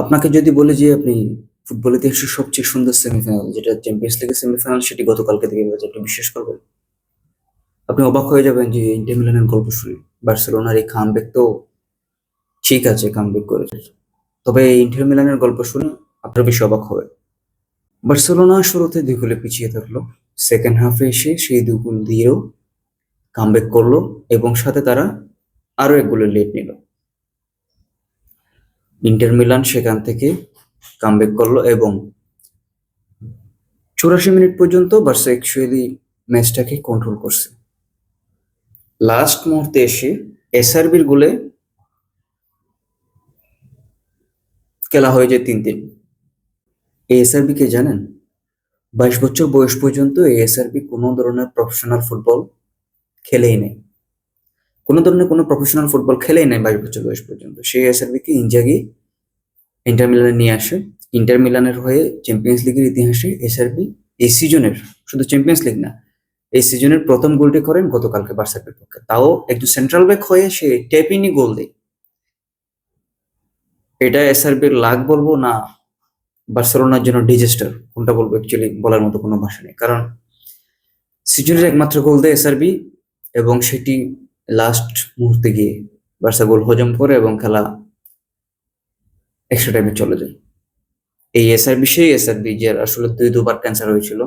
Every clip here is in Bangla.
আপনাকে যদি বলি যে আপনি ফুটবল ইতিহাসের সবচেয়ে সুন্দর সেমিফাইনাল যেটা চ্যাম্পিয়ন্স লিগের সেমিফাইনাল সেটি গতকালকে থেকে গেছে আপনি বিশ্বাস করবেন? আপনি অবাক হয়ে যাবেন যে ইন্টার মিলানের গল্প শুনে। বার্সেলোনার এই কামব্যাক তো ঠিক আছে কামব্যাক করেছে। তবে এই ইন্টার মিলানের গল্প শুনে আপনার বেশি অবাক হবে বার্সেলোনা শুরুতে দুই গোলে পিছিয়ে থাকল। সেকেন্ড হাফে এসে সেই দুই গোল দিয়েও কামব্যাক করল এবং সাথে তারা আরও এক গোলের লিড নিল। ইন্টার মিলান সেখান থেকে কামব্যাক করল এবং চুরাশি মিনিট পর্যন্ত বার্সা অ্যাকচুয়ালি ম্যাচটাকে কন্ট্রোল করছে। লাস্ট মুহূর্তে এসে এসআরবির গোলে খেলা হয়ে যায় তিন তিন। এসআরবি কে জানেন? বাইশ বছর বয়স পর্যন্ত এসআরবি কোনো ধরনের প্রফেশনাল ফুটবল খেলেই নেই। কোনো ধরনের কোনো প্রফেশনাল ফুটবল খেলেই নেই বাইশ বছর বয়স পর্যন্ত। সেই এসআরবি কে ইনজাগি ইন্টার মিলানে নিয়ে আসে। ইন্টার মিলানের হয়ে চ্যাম্পিয়ন্স লিগের ইতিহাসে এসআরবি এই সিজনের শুধু চ্যাম্পিয়ন্স লিগ না, এই সিজনের প্রথম গোলটি করেন গতকালকে বার্সার বিপক্ষে তাও একজন সেন্ট্রাল ব্যাক হয়ে সে টেপিনি গোল দেয়। এটা এসআরবির লাগ বলব না বার্সেলোনার জন্য ডিজাস্টার কোনটা বলব অ্যাকচুয়ালি বলার মতো কোনো ভাষা নেই। কারণ সিজনের একমাত্র গোল দেয় এসআরবি এবং সেটি লাস্ট মুহূর্তে গিয়ে বার্সা গোল হজম করে এবং খেলা এক্সট্রা টাইমে চলে যায়। এই এসআরবি সেই এসআরবি যার আসলে দুই দুবার ক্যান্সার হয়েছিল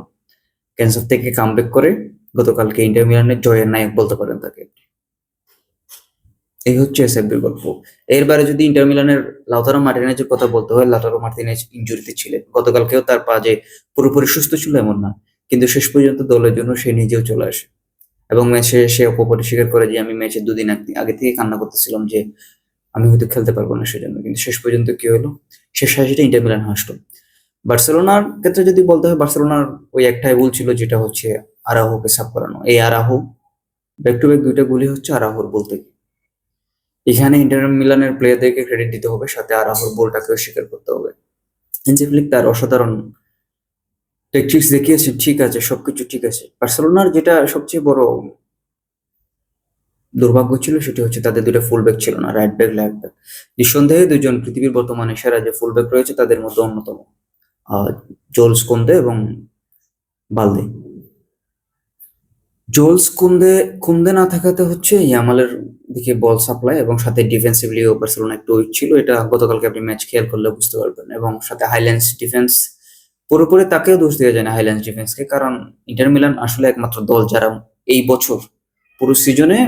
ক্যান্সার থেকে কামব্যাক করে গতকালকে ইন্টার মিলানের জয়ের নায়ক বলতে পারেন তাকে। এই হচ্ছে এসআরবির গল্প। এরবারে যদি ইন্টার মিলানের লাউতারো মার্টিনেজের কথা বলতে হয় লাউতারো মার্টিনেজ ইঞ্জুরিতে ছিলেন। গতকালকেও তার পা যে পুরোপুরি সুস্থ ছিল এমন না, কিন্তু শেষ পর্যন্ত দলের জন্য সে নিজেও চলে আসে। এবং ম্যাচে সে অপপরে স্বীকার করে যে আমি ম্যাচের দুদিন আগ- থেকে কান্না করতেছিলাম যে আমি হয়তো খেলতে পারব না সেজন্য। কিন্তু শেষ পর্যন্ত কি হলো? শেষ হাসিটা ইন্টার মিলান হাসলো। বার্সেলোনার ক্ষেত্রে যদি বলতে হয়, বার্সেলোনার ওই একটাই ভুল ছিল যেটা হচ্ছে আরাহোকে সাফ করানো। এই আরাহো ব্যাক টু ব্যাক দুইটা গুলি হচ্ছে আরাহোর বল থেকে। এখানে ইন্টার মিলানের প্লেয়ারদেরকে ক্রেডিট দিতে হবে, সাথে আরাহোর বলটাকেও স্বীকার করতে হবে। তার অসাধারণ ট্যাকটিক্স দেখিয়েছে, ঠিক আছে, সবকিছু ঠিক আছে। বার্সেলোনার যেটা সবচেয়ে বড় দুর্ভাগ্য ছিল সেটি হচ্ছে তাদের দুটো ফুল ব্যাক ছিল না রাইট ব্যাক লেফট ব্যাক নিঃসন্দেহে দুজন পৃথিবীর বর্তমানে সেরা যে ফুল ব্যাক রয়েছে তাদের মধ্যে অন্যতম জোলস কোন্দে এবং বালদে। জোলস কুন্দে কুন্দে না থাকাতে হচ্ছে ইয়ামালের দিকে বল সাপ্লাই এবং সাথে ডিফেন্সিভলি বার্সেলোনা একটু উইক ছিল, এটা গতকালকে আপনি ম্যাচ খেয়াল করলে বুঝতে পারবেন। এবং সাথে হাইল্যান্ডস ডিফেন্স পুরোপুরি তাকেও দোষ দেওয়া যায় না হাইল্যান্ডস ডিফেন্সকে কারণ ইন্টার মিলান আসলে একমাত্র দল যারা এই বছর পুরো সিজনে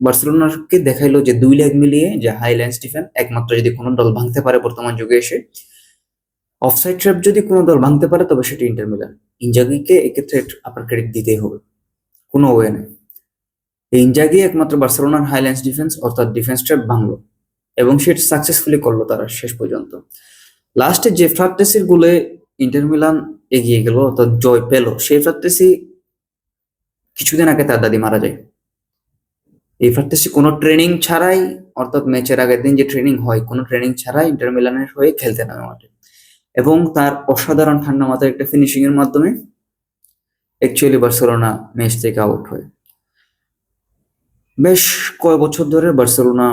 বার্সেলোনাকে দেখাইলো যে দুই লেগ মিলিয়ে যে হাইল্যান্ডস ডিফেন্স একমাত্র যদি কোনো দল ভাঙতে পারে বর্তমান যুগে এসে। অফসাইড ট্র্যাপ যদি কোনো দল ভাঙতে পারে, তবে সেটা ইন্টার মিলান ইনজাগিকে এক্ষেত্রে আপনার ক্রেডিট দিতেই হবে। কোনো ওয়ে নেই। ইনজাগি একমাত্র বার্সেলোনার হাইল্যান্ডস ডিফেন্স অর্থাৎ ডিফেন্স ট্র্যাপ ভাঙলো। এবং সেটা সাকসেসফুলি করল তারা শেষ পর্যন্ত। লাস্টে যে ফ্রাকটেসির গোলে ইন্টার মিলান এগিয়ে গেল অর্থাৎ জয় পেল। সেই ফ্রাকটেসি কিছুদিন আগে তার দাদি মারা যায়। এই ফ্রাকটেসি কোনো ট্রেনিং ছাড়াই, অর্থাৎ ম্যাচের আগের দিন যে ট্রেনিং হয়, কোনো ট্রেনিং ছাড়াই ইন্টার মিলানের হয়ে খেলতে নামে মাঠে। এবং তার অসাধারণ ঠান্ডা মাথার একটা ফিনিশিং এর মাধ্যমে অ্যাকচুয়ালি বার্সেলোনা ম্যাচ থেকে আউট হয়। বেশ কয় বছর ধরে বার্সেলোনা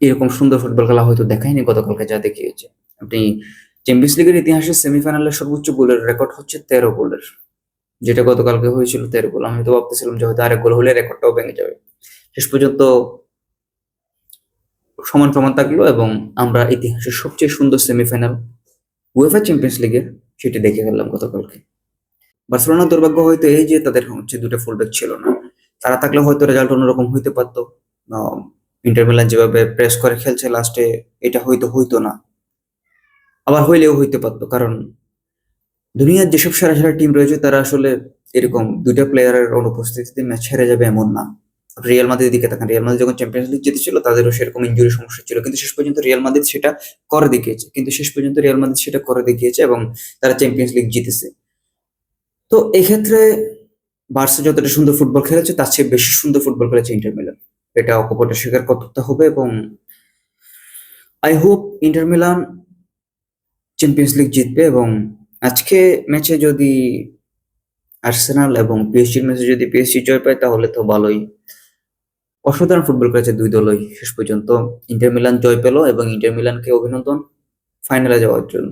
এরকম সুন্দর ফুটবল খেলা হয়তো দেখায়নি, গতকালকে যা দেখিয়েছে। আপনি চ্যাম্পিয়ন্স লিগের ইতিহাসে সেমিফাইনালের সর্বোচ্চ গোলের রেকর্ড হচ্ছে তেরো গোলের। যেটা গতকালকে হয়েছিল তেরো গোল। আমি তো ভাবতেছিলাম যে হয়তো আরেক গোল হলে রেকর্ডটাও ভেঙে যাবে। শেষ পর্যন্ত সমান সমান থাকল এবং আমরা ইতিহাসের সবচেয়ে সুন্দর সেমিফাইনাল উয়েফা চ্যাম্পিয়ন্স লিগের সেটি দেখে ফেললাম গতকালকে। বার্সেলোনার দুর্ভাগ্য হয়তো এই যে তাদের হচ্ছে দুটো ফুলব্যাক ছিল না। তারা থাকলে হয়তো রেজাল্ট অন্যরকম হইতে পারতো। আহ, ইন্টার যেভাবে প্রেস করে খেলছে লাস্টে এটা হয়তো হইতো না। আবার হইলেও হইতে পারতো। কারণ দুনিয়ার যেসব সেরা সেরা টিম রয়েছে, তারা আসলে এরকম দুইটা প্লেয়ারের অনুপস্থিতিতে ম্যাচ হেরে যাবে এমন না। রিয়াল মাদ্রিদের দিকে তাকান রিয়াল মাদ্রিদ যখন চ্যাম্পিয়ন্স লিগ জিতেছিল, তাদেরও সেরকম ইনজুরি সমস্যা ছিল। কিন্তু শেষ পর্যন্ত রিয়াল মাদ্রিদ সেটা করে দেখিয়েছে। কিন্তু শেষ পর্যন্ত রিয়াল মাদ্রিদ সেটা করে দেখিয়েছে এবং তারা চ্যাম্পিয়ন্স লিগ জিতেছে। তো এক্ষেত্রে বার্সা যতটা সুন্দর ফুটবল খেলেছে, তার চেয়ে বেশি সুন্দর ফুটবল খেলেছে ইন্টার মিলান এটা অকপটে স্বীকার করতে হবে এবং I hope Inter Milan Champions League জিতবে এবং আজকে ম্যাচে যদি আর্সেনাল এবং পিএসজির ম্যাচে যদি পিএসজি জয় পায়, তাহলে তো ভালোই। অসাধারণ ফুটবল খেলেছে দুই দলই শেষ পর্যন্ত। ইন্টার মিলান জয় পেল এবং ইন্টার মিলানকে অভিনন্দন ফাইনালে যাওয়ার জন্য।